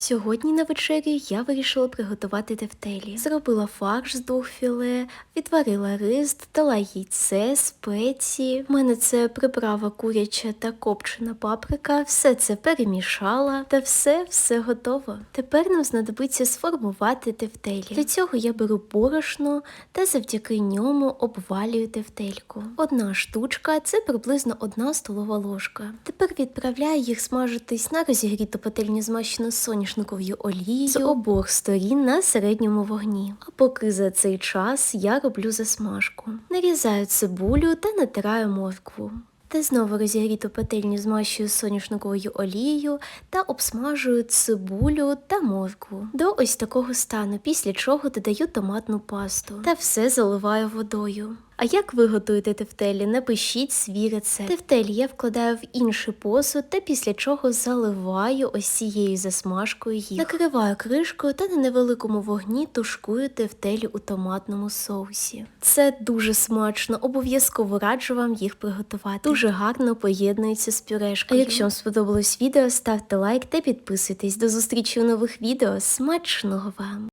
Сьогодні на вечерю я вирішила приготувати тефтелі. Зробила фарш з двох філе, відварила рис, додала яйце, спеції. У мене це приправа куряча та копчена паприка. Все це перемішала та все все готово. Тепер нам знадобиться сформувати тефтелі. Для цього я беру борошно та завдяки ньому обвалюю тефтельку. Одна штучка це приблизно одна столова ложка. Тепер відправляю їх смажитись на розігріту пательню змащену соняшниковою олією з обох сторін на середньому вогні. А поки за цей час я роблю засмажку. Нарізаю цибулю та натираю моркву. Та знову розігріту пательню змащую соняшниковою олією та обсмажую цибулю та моркву до ось такого стану, після чого додаю томатну пасту та все заливаю водою. А як ви готуєте тефтелі? Напишіть свій рецепт. Тефтелі я вкладаю в інший посуд та після чого заливаю ось цією засмажкою їх. Накриваю кришкою та на невеликому вогні тушкую тефтелі у томатному соусі. Це дуже смачно, обов'язково раджу вам їх приготувати. Дуже гарно поєднується з пюрешкою. А якщо вам сподобалось відео, ставте лайк та підписуйтесь. До зустрічі у нових відео. Смачного вам!